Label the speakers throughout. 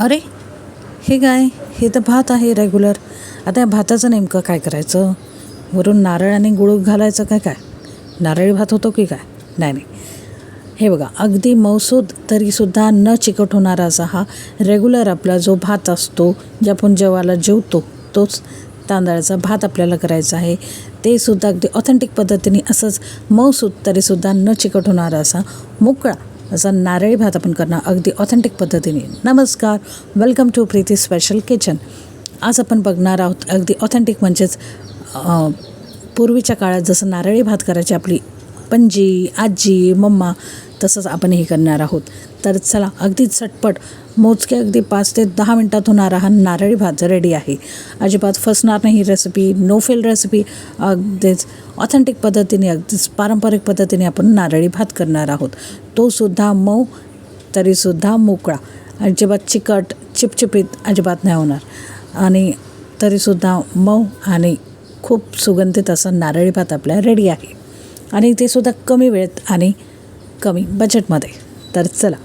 Speaker 1: अरे हे काय? हे तर भात आहे रेग्युलर आता या भाताचं नेमकं काय करायचं? वरून नारळ आणि गुळ घालायचं काय काय? नारळी भात होतो की काय? नाही नाही. हे बघा अगदी मौसूद तरीसुद्धा न चिकट होणारा असा हा रेग्युलर आपला जो भात असतो जे आपण जेवायला जेवतो तोच तांदळाचा भात आपल्याला करायचा आहे. ते सुद्धा अगदी ऑथेंटिक पद्धतीने असंच मऊसूद तरीसुद्धा न चिकट होणारा असा मोकळा असा नारळी भात आपण करणार अगदी ऑथेंटिक पद्धतीने. नमस्कार welcome to Preeti special kitchen आज आपण बघणार आहोत अगदी ऑथेंटिक म्हणजेच पूर्वीच्या काळात जसं नारळी भात करायची आपली पणजी आजी मम्मा तसंच आपण हे करणार आहोत. तर चला अगदी झटपट मोजके अगदी पाच ते दहा मिनटात होणारा हा नारळी भात रेडी आहे. अजिबात फसणार नाही रेसिपी नो फेल रेसिपी अगदीच ऑथेंटिक पद्धतीने अगदीच पारंपरिक पद्धतीने आपण नारळी भात करणार आहोत. तोसुद्धा मऊ तरीसुद्धा मोकळा. अजिबात चिकट चिपचिपीत अजिबात नाही होणार. आणि तरीसुद्धा मऊ आणि खूप सुगंधित असा नारळी भात आपल्या रेडी आहे. आणि ते सुद्धा कमी वेळेत आणि कमी बजेटमध्ये तर चला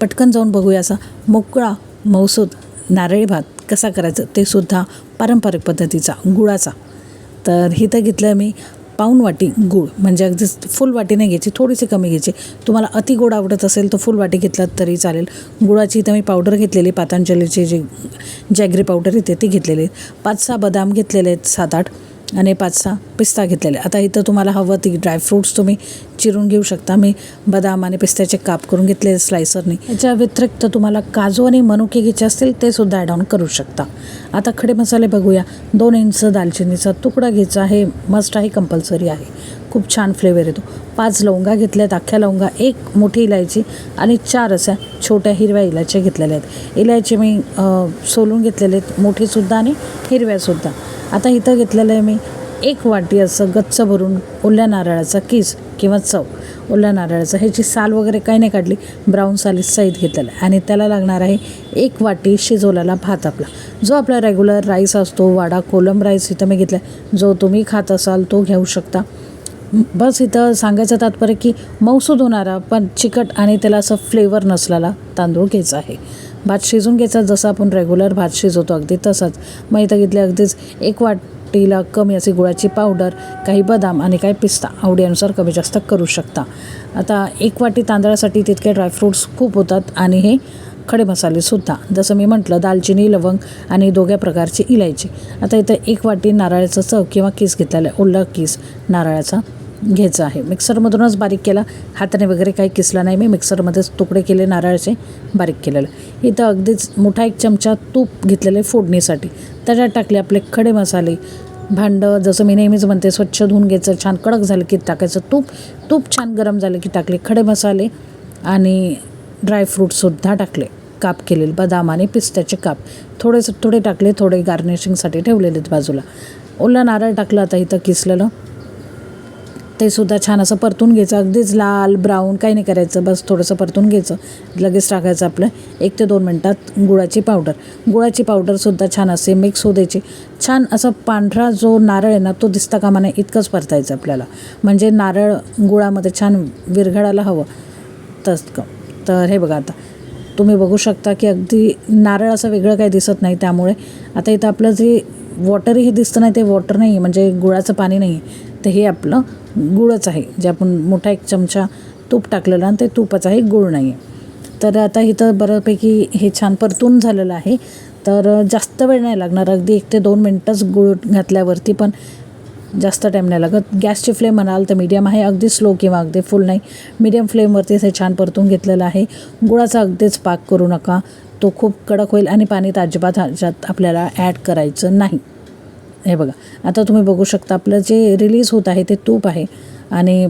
Speaker 1: पटकन जाऊन बघूया असा मोकळा मौसूद नारळी भात कसा करायचं ते सुद्धा पारंपरिक पद्धतीचा गुळाचा. तर इथं घेतलं मी पाऊण वाटी गूळ म्हणजे अगदी फुल वाटी नाही घ्यायची थोडीशी कमी घ्यायची. तुम्हाला अति गोड आवडत असेल तर फुल वाटी घेतलात तरी चालेल. गुळाची इथं मी पावडर घेतलेली पातांजलीची जी जॅगरी पावडर येते ती घेतलेली. पाच सहा बदाम घेतलेले आहेत सात आठ. आणि पाच सहा पिस्ता घेतलेले. आता इथं तुम्हाला हवं ती ड्रायफ्रूट्स तुम्ही चिरून घेऊ शकता. मी बदाम आणि पिस्त्याचे काप करून घेतले स्लायसरने याच्या व्यतिरिक्त तुम्हाला काजू आणि मनुके घ्यायचे असतील ते सुद्धा ॲड ऑन करू शकता. आता खडे मसाले बघूया. दोन इंच दालचिनीचा तुकडा घ्यायचा आहे. मस्ट आहे कंपल्सरी आहे. खूप छान फ्लेवर येतो. पाच लवंगा घेतल्यात. अख्ख्या लवंगा एक मोठी इलायची आणि चार अशा छोट्या हिरव्या इलायच्या घेतलेल्या आहेत. इलायची मी सोलून घेतलेले आहेत. मोठीसुद्धा आणि हिरव्यासुद्धा आता इथं घेतलेलं आहे मी एक वाटी असं गच्च भरून ओल्या नारळाचा किस किंवा चव. ओल्या नारळाचा. ह्याची साल वगैरे काही नाही काढली. ब्राऊन साली सहित घेतलेलं आहे. आणि त्याला लागणार आहे एक वाटी शिजवलेला भात आपला. जो आपला रेग्युलर राईस असतो वाडा कोलम राईस इथं मी घेतला आहे जो तुम्ही खात असाल तो घेऊ शकता. बस इथं सांगायचं तात्पर्य की मौसूद होणारा पण चिकट आणि त्याला असं फ्लेवर नसलेला तांदूळ घ्यायचा आहे. भात शिजून घ्यायचा जसं आपण रेग्युलर भात शिजवतो अगदी तसंच. मग इथं घेतले अगदीच एक वाटीला कमी अशी गुळाची पावडर काही बदाम आणि काही पिस्ता आवडीनुसार कमी जास्त करू शकता. आता एक वाटी तांदळासाठी तितके ड्रायफ्रूट्स खूप होतात आणि हे खडे मसालेसुद्धा जसं मी म्हटलं दालचिनी लवंग आणि दोघ्या प्रकारची इलायची. आता इथं एक वाटी नारळाचं चव किंवा किस घेतलेला आहे ओला किस नारळाचा. घ्यायचं आहे. मिक्सरमधूनच बारीक केला. हाताने वगैरे काही किसला नाही. मी मिक्सरमध्येच तुकडे केले नारळाचे बारीक केलेलं. इथं अगदीच मोठा एक चमचा तूप घेतलेले फोडणीसाठी. त्याच्यात टाकले आपले खडे मसाले भांडं जसं मी नेहमीच म्हणते स्वच्छ धुवून घ्यायचं छान कडक झालं की टाकायचं तूप. तूप छान गरम झालं की टाकले खडे मसाले आणि ड्रायफ्रूटसुद्धा टाकले. काप केलेले बदाम आणि पिस्त्याचे काप. थोडेसे थोडे टाकले थोडे गार्निशिंगसाठी ठेवलेले आहेत बाजूला. ओला नारळ टाकलं आता इथं किसलेलं. ते सुद्धा छान असं परतून घ्यायचं. अगदीच लाल ब्राऊन काही नाही करायचं. बस थोडंसं परतून घ्यायचं. लगेच टाकायचं आपलं. एक ते दोन मिनटात गुळाची पावडर. गुळाची पावडरसुद्धा छान असे मिक्स होऊ द्यायची. छान असं पांढरा जो नारळ आहे ना तो दिसता कामा नये इतकंच परतायचं आपल्याला. म्हणजे नारळ गुळामध्ये छान विरघळायला हवं. तस तर हे बघा आता. तुम्ही बघू शकता की अगदी नारळ असं वेगळं काही दिसत नाही त्यामुळे. आता इथं आपलं जे वॉटरही दिसतं नाही ते वॉटर नाही आहे म्हणजे गुळाचं पाणी नाही आहे तर हे आपलं गुळच आहे जे आपण मोठा एक चमचा तूप टाकलेलं आणि ते तूपच आहे गुळ नाही आहे तर आता इथं बऱ्यापैकी हे छान परतून झालेलं आहे. तर जास्त वेळ नाही लागणार अगदी एक ते दोन मिनटंच गुळ घातल्यावरती पण जास्त टाईम नाही लागत. गॅसची फ्लेम म्हणाल तर मीडियम आहे अगदी स्लो किंवा अगदी फुल नाही. मीडियम फ्लेमवरतीच हे छान परतून घेतलेलं आहे. गुळाचा अगदीच पाक करू नका. तो खूप कडक होईल आणि पाणी तर अजिबात ह्याच्यात आपल्याला ॲड करायचं नाही. हे बघा आता तुम्ही बघू शकता आपलं जे रिलीज होत आहे ते तूप आहे आणि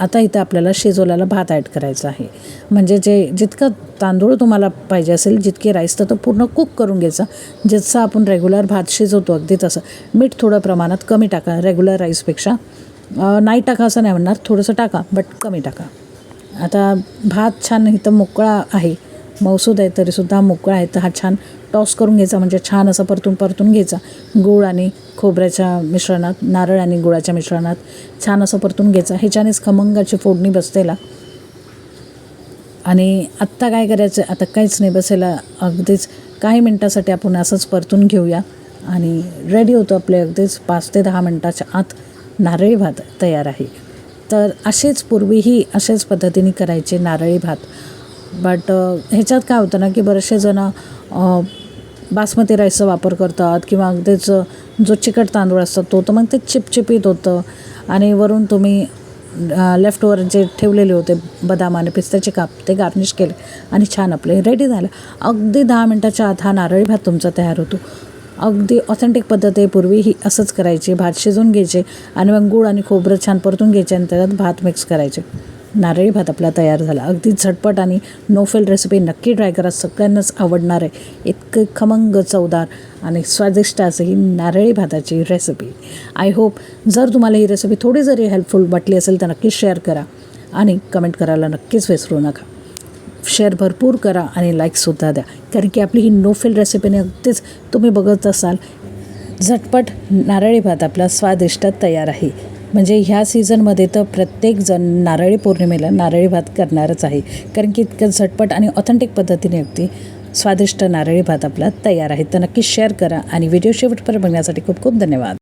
Speaker 1: आता इथं आपल्याला शिजवलेला भात ॲड करायचा आहे. म्हणजे जे जितकं तांदूळ तुम्हाला पाहिजे असेल जितके राईस तर तो पूर्ण कुक करून घ्यायचा. जसं आपण रेग्युलर भात शिजवतो अगदी तसं. मीठ थोडं प्रमाणात कमी टाका रेग्युलर राईसपेक्षा नाही टाका असं नाही म्हणणार थोडंसं टाका बट कमी टाका. आता भात छान इथं मोकळा आहे. मौसूद आहे तरीसुद्धा मोकळा आहे. तर हा छान टॉस करून घ्यायचा म्हणजे छान असं परतून परतून घ्यायचा. गूळ आणि खोबऱ्याच्या मिश्रणात नारळ आणि गुळाच्या मिश्रणात छान असं परतून घ्यायचं. ह्याच्यानेच खमंगाची फोडणी बसतेला. आणि आत्ता काय करायचं आता काहीच नाही बसायला. अगदीच काही मिनटासाठी आपण असंच परतून घेऊया. आणि रेडी होतो आपले अगदीच पाच ते दहा मिनटाच्या आत नारळी भात तयार आहे. तर असेच पूर्वीही अशाच पद्धतीने करायचे नारळी भात. बट uh, ह्याच्यात काय होतं ना की बरेचसे जण बासमती राईसचा वापर करतात किंवा अगदीच जो चिकट तांदूळ असतो तो तर मग ते चिपचिपीत होतं. आणि वरून तुम्ही लेफ्ट ओवर जे ठेवलेले होते बदाम आणि पिस्त्याचे काप ते गार्निश केले आणि छान आपले रेडी झालं. अगदी दहा मिनटाच्या आत हा नारळी भात तुमचा तयार होतो. अगदी ऑथेंटिक पद्धत आहे पूर्वी ही असंच करायची भात शिजवून घ्यायचे आणि मग गूळ आणि खोबरं छान परतून घ्यायचे आणि त्याच्यात भात मिक्स करायचे. नारळी भात आपला तयार झाला. अगदी झटपट आणि नो फेल रेसिपी नक्की ट्राय करा. सगळ्यांनाच आवडणार आहे. इतकं खमंग चवदार आणि स्वादिष्ट असं ही नारळी भाताची रेसिपी आय होप जर तुम्हाला ही रेसिपी थोडी जरी हेल्पफुल वाटली असेल तर नक्कीच शेअर करा आणि कमेंट करायला नक्कीच विसरू नका. शेअर भरपूर करा आणि लाईकसुद्धा द्या. कारण की आपली ही नो फेल रेसिपीने अगदीच तुम्ही बघत असाल झटपट नारळी भात आपला स्वादिष्ट तयार आहे. म्हणजे ह्या सीझनमध्ये तर प्रत्येकजण नारळी पौर्णिमेला नारळी भात करणारच आहे. कारण की इतकं झटपट आणि ऑथेंटिक पद्धतीने अगदी स्वादिष्ट नारळी भात आपला तयार आहे. तर नक्की शेअर करा आणि व्हिडिओ शेवटपर्यंत बघण्यासाठी खूप खूप धन्यवाद.